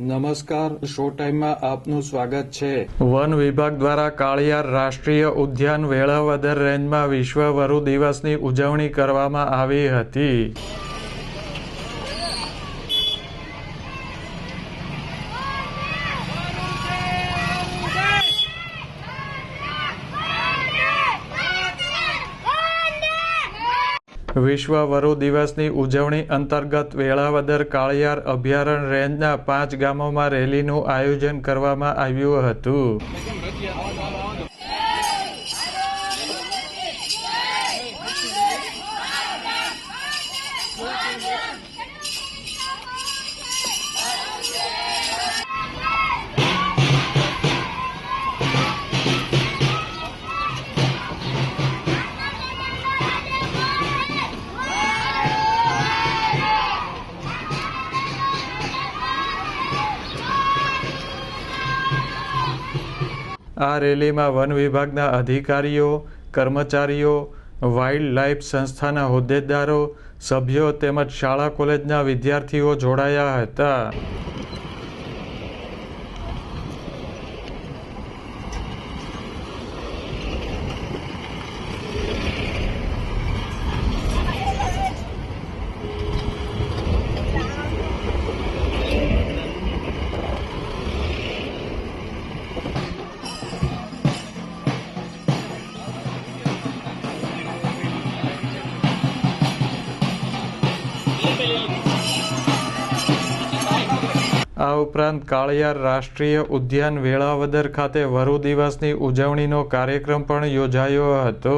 નમસ્કાર, શો ટાઈમમાં આપનું સ્વાગત છે. વન વિભાગ દ્વારા કાળિયાર રાષ્ટ્રીય ઉદ્યાન વેળાવદર રેન્જમાં વિશ્વ વરુ દિવસની ઉજવણી કરવામાં આવી હતી. વિશ્વ વરુ દિવસની ઉજવણી અંતર્ગત વેળાવદર કાળિયાર અભયારણ્ય રેન્જના પાંચ ગામોમાં રેલીનું આયોજન કરવામાં આવ્યું હતું. આ રેલીમાં વન વિભાગના અધિકારીઓ, કર્મચારીઓ વાઇલ્ડ લાઇફ સંસ્થાના હોદ્દેદારો, સભ્યો તેમજ શાળા કોલેજના વિદ્યાર્થીઓ જોડાયા હતા. આ ઉપરાંત કાળિયાર રાષ્ટ્રીય ઉદ્યાન વેળાવદર ખાતે વરુ દિવસની ઉજવણીનો કાર્યક્રમ પણ યોજાયો હતો.